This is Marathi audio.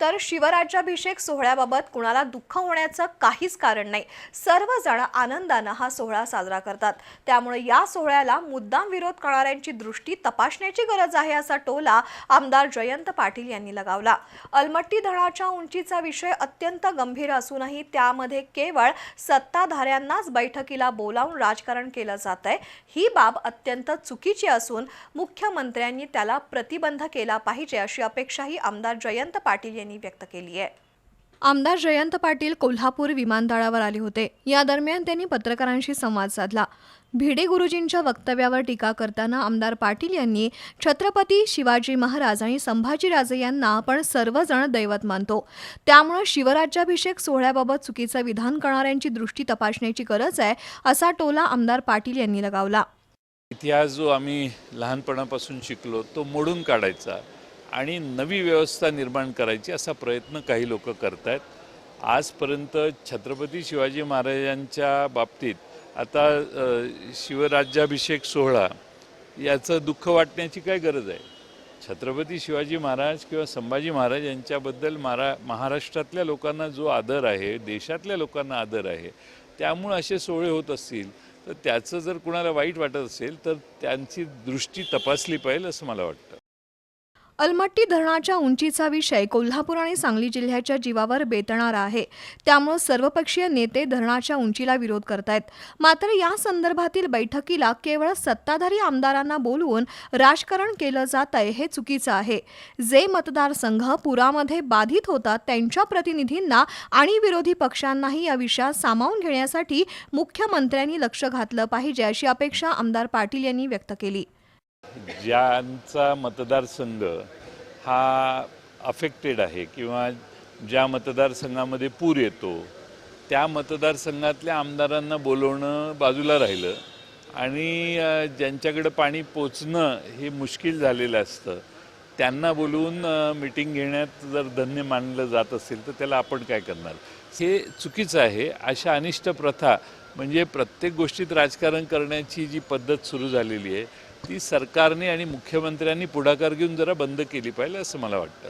तर शिवराज्याभिषेक सोहळ्याबाबत कुणाला दुःख होण्याचं काहीच कारण नाही. सर्वजण आनंदानं हा सोहळा साजरा करतात. त्यामुळे या सोहळ्याला मुद्दाम विरोध करणाऱ्यांची दृष्टी तपासण्याची गरज आहे असा टोला आमदार जयंत पाटील यांनी लगावला. अलमट्टी धरणाच्या उंचीचा विषय अत्यंत गंभीर असूनही त्यामध्ये केवळ सत्ताधाऱ्यांनाच बैठकीला बोलावून राजकारण केलं जात आहे. ही बाब अत्यंत चुकीची असून मुख्यमंत्र्यांनी त्याला प्रतिबंध केला पाहिजे अशी अपेक्षाही आमदार जयंत पाटील यांनी व्यक्त केली आहे. आमदार जयंत पाटील कोल्हापूर विमानतळावर आले होते. या दरम्यान त्यांनी पत्रकारांशी संवाद साधला. भिडे गुरुजींच्या वक्तव्यावर टीका करताना आमदार पाटील यांनी छत्रपती शिवाजी महाराज आणि संभाजीराजे यांना आपण सर्वजण दैवत मानतो. त्यामुळे शिवराज्याभिषेक सोहळ्याबाबत चुकीचं विधान करणाऱ्यांची दृष्टी तपासण्याची गरज आहे असा टोला आमदार पाटील यांनी लगावला. इतिहास जो आम्ही लहानपणापासून शिकलो तो मोडून काढायचा. आणि नवी व्यवस्था निर्माण करायची असा प्रयत्न काही लोक करत आहेत आजपर्यंत छत्रपती शिवाजी महाराजांच्या बाबतीत आता शिवराज्याभिषेक सोहळा याचं दुःख वाटण्याची काय गरज आहे? छत्रपती शिवाजी महाराज किंवा संभाजी महाराज यांच्याबद्दल मारा महाराष्ट्रातल्या लोकांना जो आदर आहे देशातल्या लोकांना आदर आहे त्यामुळं असे सोहळे होत असतील तर त्याचं जर कुणाला वाईट वाटत असेल तर त्यांची दृष्टी तपासली पाहिजे असं मला वाटतं. अलमट्टी धरणाच्या उंचीचा विषय कोल्हापूर आणि सांगली जिल्ह्याच्या जीवावर बेतणारा आहे. त्यामुळे सर्वपक्षीय नेते धरणाच्या उंचीला विरोध करतायत. मात्र या संदर्भातील बैठकीला केवळ सत्ताधारी आमदारांना बोलवून राजकारण केलं जात आहे हे चुकीचं आहे. जे मतदारसंघ पुरामध्ये बाधित होतात त्यांच्या प्रतिनिधींना आणि विरोधी पक्षांनाही या विषयात सामावून घेण्यासाठी मुख्यमंत्र्यांनी लक्ष घातलं पाहिजे अशी अपेक्षा आमदार पाटील यांनी व्यक्त केली. ज्यांचा मतदारसंघ हा अफेक्टेड आहे किंवा ज्या मतदारसंघामध्ये पूर येतो त्या मतदारसंघातल्या आमदारांना बोलवणं बाजूला राहिलं आणि ज्यांच्याकडं पाणी पोचणं हे मुश्किल झालेलं असतं. त्यांना बोलवून मिटिंग घेण्यात जर धन्य मानलं जात असेल तर त्याला आपण काय करणार? हे चुकीचं आहे. अशा अनिष्ट प्रथा म्हणजे प्रत्येक गोष्टीत राजकारण करण्याची जी पद्धत सुरू झालेली आहे ती सरकारने आणि मुख्यमंत्र्यांनी पुढाकार घेऊन जरा बंद केली पाहिजे असं मला वाटतं.